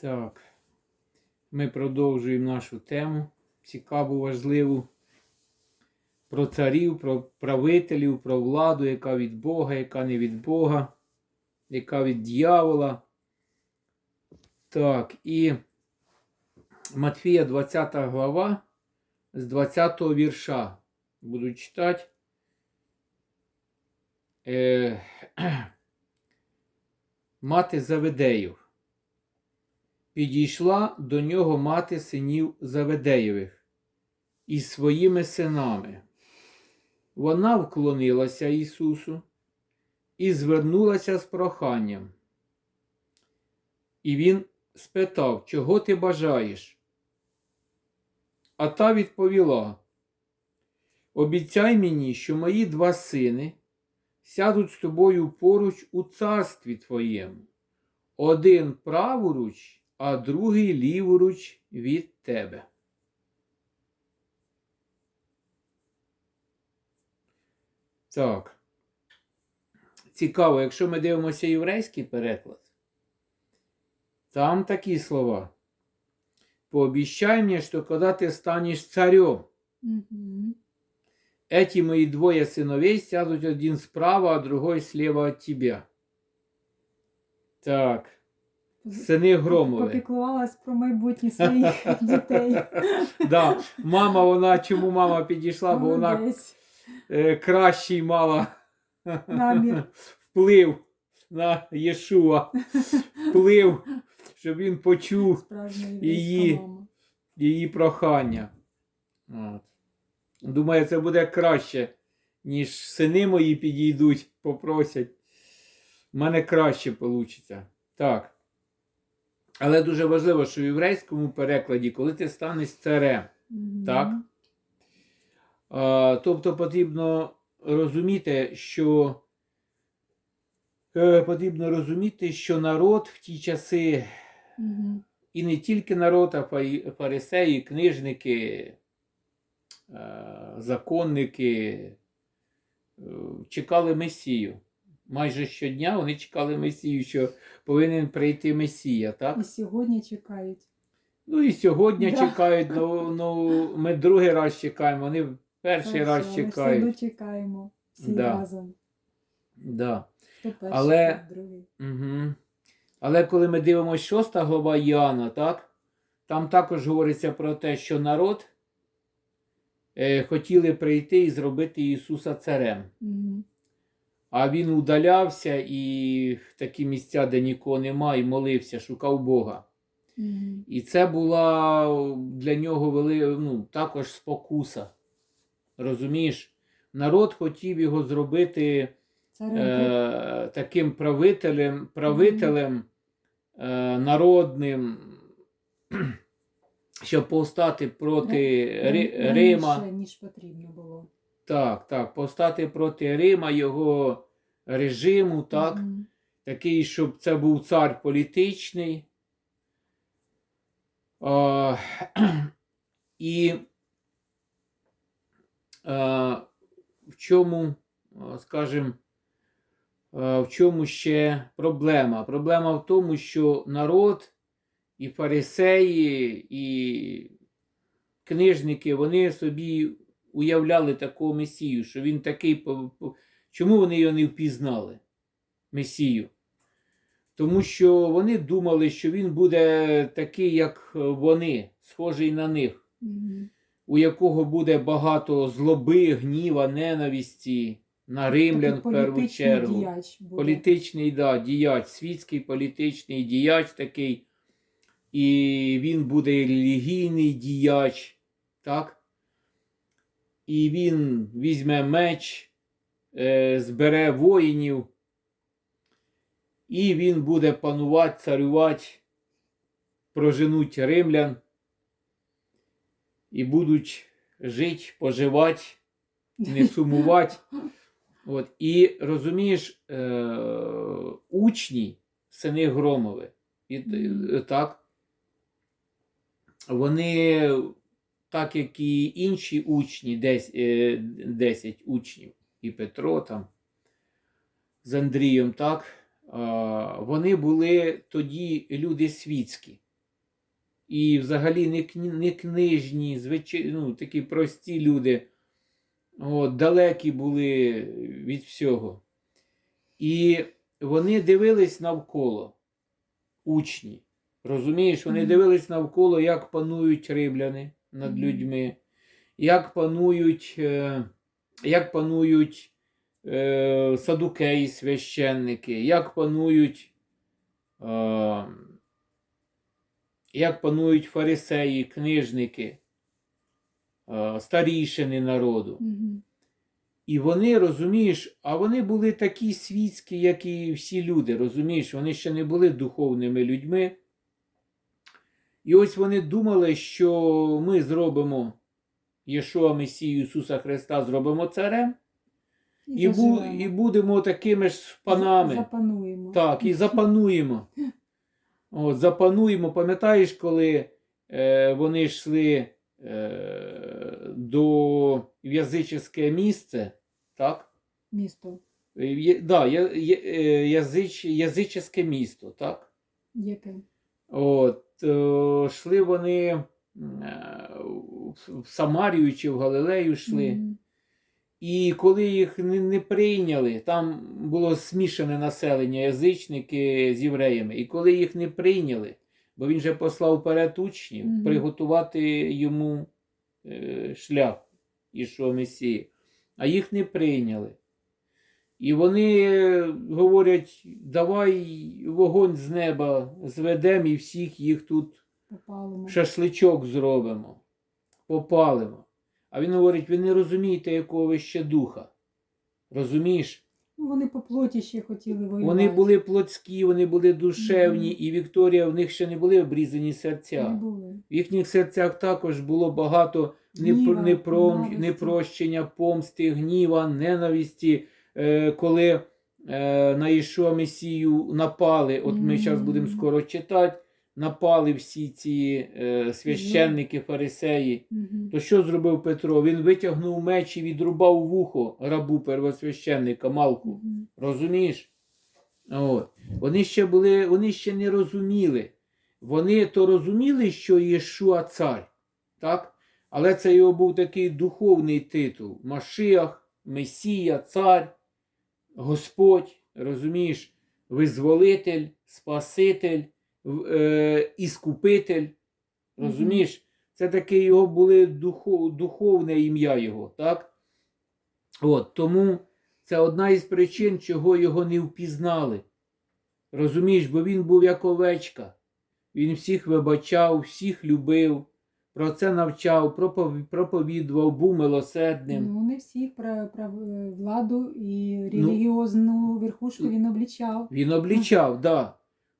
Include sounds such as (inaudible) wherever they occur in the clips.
Так. Ми продовжуємо нашу тему. Цікаву, важливу. Про царів, про правителів, про владу, яка від Бога, яка не від Бога, яка від дьявола. Так, і Матфія 20 глава з 20 вірша. Буду читати. Е, (clears throat) мати Заведеїв. Підійшла до нього мати синів Заведеєвих із своїми синами. Вона вклонилася Ісусу і звернулася з проханням. І він спитав, чого ти бажаєш? А та відповіла: Обіцяй мені, що мої два сини сядуть з тобою поруч у царстві твоєму, один праворуч, а другий ліворуч від тебе. Так. Цікаво, якщо ми дивимося єврейський переклад, там такі слова. Пообещай мне, что когда ты станешь царем, Мгм. эти мои двое сыновей сядут один справа, а другой слева от тебя. Так, сини Громові. Попіклувалась про майбутнє своїх (laughs) дітей. Да, мама, вона чому мама підійшла, бо вона е, кращий мала Намір. (laughs) вплив на Єшуа, вплив, щоб він почув Її. її прохання. От. Думаю, це буде краще, ніж сини мої підійдуть, попросять. У мене краще вийде. Так. Але дуже важливо, що в єврейському перекладі, коли ти станеш царем, Мгм. Так. А, тобто потрібно розуміти, що е, потрібно розуміти, що народ в ті часи, Мгм. і не тільки народ, а фарисеї, книжники, е, законники е, чекали Месію. Майже щодня вони чекали Месію, що повинен прийти Месія, так? І сьогодні чекають. Ну і сьогодні Да. чекають, ну, ну ми другий раз чекаємо, вони перший раз Так що, чекають. Одно чекаємо всі Да. разом. Да. Хто перший, Але- хто другий. Угу. Але коли ми дивимося шоста глава Іоанна, так? Там також говориться про те, що народ е, хотіли прийти і зробити Ісуса царем. Мгм. А він удалявся і в такі місця, де нікого немає, і молився, шукав Бога. Мгм. І це була для нього вели, ну, також спокуса. Розумієш? Народ хотів його зробити е, таким правителем, правителем е, народним, (clears throat) щоб повстати проти Ран- Ри- раніше, ніж потрібно було. Так, так, повстати проти Рима, його режиму, так. Мгм. такий, щоб це був цар політичний. А, (clears throat) і а, в чому, скажімо, в чому ще проблема? Проблема в тому, що народ і фарисеї, і книжники, вони собі уявляли такого месію, що він такий. Чому вони його не впізнали? Месію? Тому що вони думали, що він буде такий, як вони, схожий на них, у якого буде багато злоби, гніва, ненависті на римлян в першу чергу. діяч буде. Політичний да, діяч, світський політичний діяч такий. І він буде релігійний діяч, так? І він візьме меч, е, збере воїнів, і він буде панувати, царювати, проженуть римлян і будуть жити, поживати, не (laughs) сумувати. От, і розумієш, е, учні, сини Громови, і, так, вони, так як і інші учні, десь, е, 10 учнів, і Петро там з Андрієм, так, вони були тоді люди світські. і взагалі не, книжні, звичай, ну, такі прості люди, от, далекі були від всього. І вони дивились навколо, учні. Розумієш, вони Мгм. дивились навколо, як панують римляни над людьми, як панують, е, як панують е, садукеї, священники, як панують, е, як панують фарисеї, книжники, е, старішини народу. І вони, розумієш, а вони були такі світські, як і всі люди, розумієш, вони ще не були духовними людьми. І ось вони думали, що ми зробимо Єшуа Месію Ісуса Христа, зробимо царем, і, бу, і будемо такими ж панами. Запануємо. Так, і запануємо. (laughs) От, запануємо. Пам'ятаєш, коли е, вони йшли е, до язичське місце, так? Місто. Е, є- Да, я, є, е, язич, язичське місто, так? Яке? От, е, йшли вони е, в- Самарію чи в Галилею йшли. І коли їх не, не прийняли, там було смішане населення, язичники з євреями. І коли їх не прийняли, бо він же послав перед учнів Мгм. приготувати йому е, шлях ішов Месії, а їх не прийняли. І вони говорять: давай вогонь з неба зведемо і всіх їх тут Попалимо. шашличок зробимо, попалимо. А він говорить: ви не розумієте, якого ви ще духа. Розумієш? Ну, вони по плоті ще хотіли воювати. Вони були плотські, вони були душевні, Мгм. і Вікторія в них ще не були обрізані Не серця. були. В їхніх серцях також було багато Гніва, непро- непрощення, помсти, гніва, ненависті. Е, коли е, на Ішуа Месію напали, от ми зараз будемо скоро читати, напали всі ці е, священники, фарисеї. То що зробив Петро? Він витягнув меч і відрубав вухо рабу первосвященника Малку. Розумієш? От. Вони ще були, вони ще не розуміли. Вони то розуміли, що Єшуа цар, так? але це його був такий духовний титул: Машиах, Месія, цар, Господь, розумієш, визволитель, Спаситель, е, іскупитель. Розумієш? Це таке його були духов, духовне ім'я його, так? От, тому це одна із причин, чого його не впізнали. Розумієш, бо він був як овечка. Він всіх вибачав, всіх любив, про це навчав, проповідував, був милосердним. Ну, не всіх про, про е, владу і релігіозну верхушку він облічав. Він облічав, да.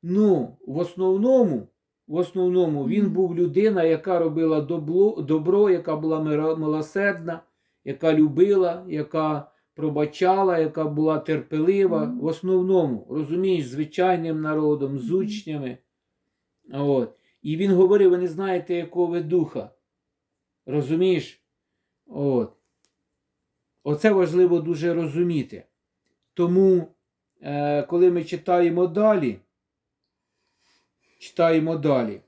Ну, в основному, в основному він Мгм. був людина, яка робила добло, добро, яка була милосердна, яка любила, яка пробачала, яка була терпелива. Мгм. В основному, розумієш, звичайним народом, з учнями. От. І він говорив: ви не знаєте, якого ви духа. Розумієш? От. Оце важливо дуже розуміти. Тому, е, коли ми читаємо далі, читаємо далі,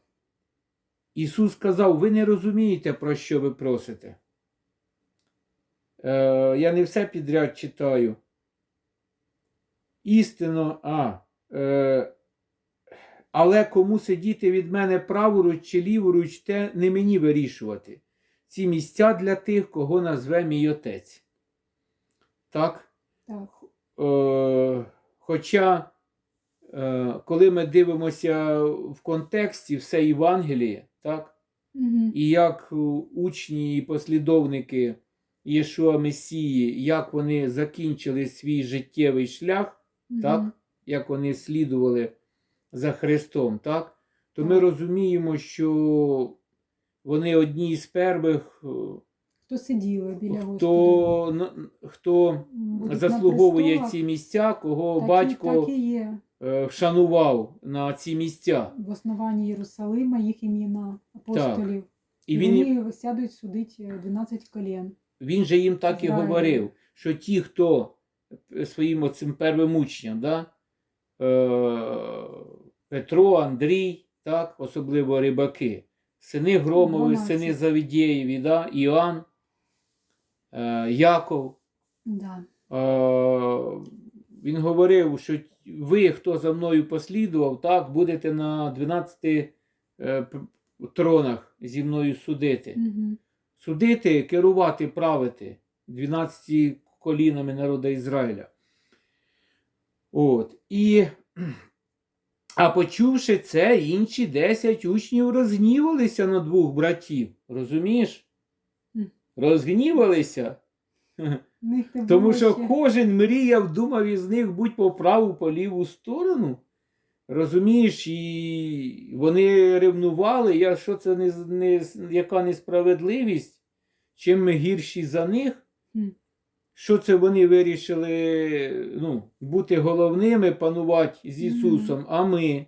Ісус сказав: ви не розумієте, про що ви просите. Е, я не все підряд читаю. Істинно, а. Е, але кому сидіти від мене праворуч чи ліворуч, те не мені вирішувати. Ці місця для тих, кого назве мій отець. Так? Так. Е, хоча, е, коли ми дивимося в контексті все Євангеліє, так? Мгм. і як учні і послідовники Єшуа Месії, як вони закінчили свій життєвий шлях, так? Як вони слідували за Христом, так? то ми розуміємо, що вони одні із перших, е, Хто сиділи біля хто, хто заслуговує ці місця, кого Так і- батько Так і е, вшанував на ці місця. В основанні Єрусалима їх імена апостолів. І І він, вони сядуть судити 12 колін. він же їм так і говорив, що ті, хто е, своїм оцим первим учням, да, е, Петро, Андрій, так, особливо рибаки, сини Громові, Дванадцять. сини Завідєєві, да? Іоанн, е, Яков. Да. Е, він говорив, що ви, хто за мною послідував, так, будете на 12 е, тронах зі мною судити. Угу. Судити, керувати, правити 12 колінами народу Ізраїля. От. І, а почувши це, інші 10 учнів розгнівалися на двох братів. Розумієш? Розгнівалися. Тому що кожен мріяв, думав із них будь по праву, по ліву сторону. Розумієш, і вони ревнували, я, що це не, не, яка несправедливість, чим ми гірші за них. Що це вони вирішили ну, бути головними, панувати з. Ісусом, а ми.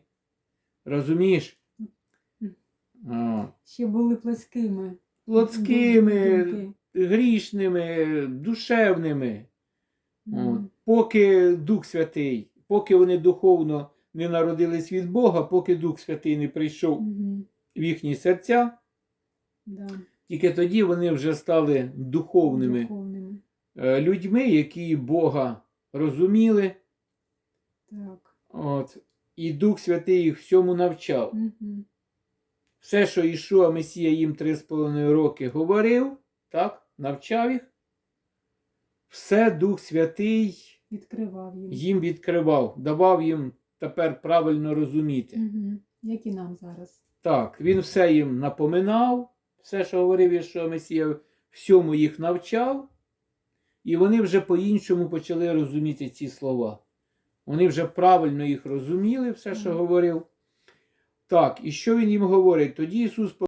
Розумієш? А, ще були плоскими. плотськими, думки. грішними, душевними. От. Поки Дух Святий, поки вони духовно не народились від Бога, поки Дух Святий не прийшов Мгм. в їхні серця, Да. тільки тоді вони вже стали духовними Духовними. Е, людьми, які Бога розуміли. Так. От. І Дух Святий їх всьому навчав. Угу. Все, що Ішуа Месія їм три з половиною роки говорив, так, навчав їх, все Дух Святий Відкривав їм. їм відкривав, давав їм тепер правильно розуміти. Угу. Як і нам зараз. Так, він все їм напоминав, все, що говорив Ішуа Месія, всьому їх навчав, і вони вже по-іншому почали розуміти ці слова. Вони вже правильно їх розуміли, все, що говорив. Так, і що він їм говорить? Тоді Ісус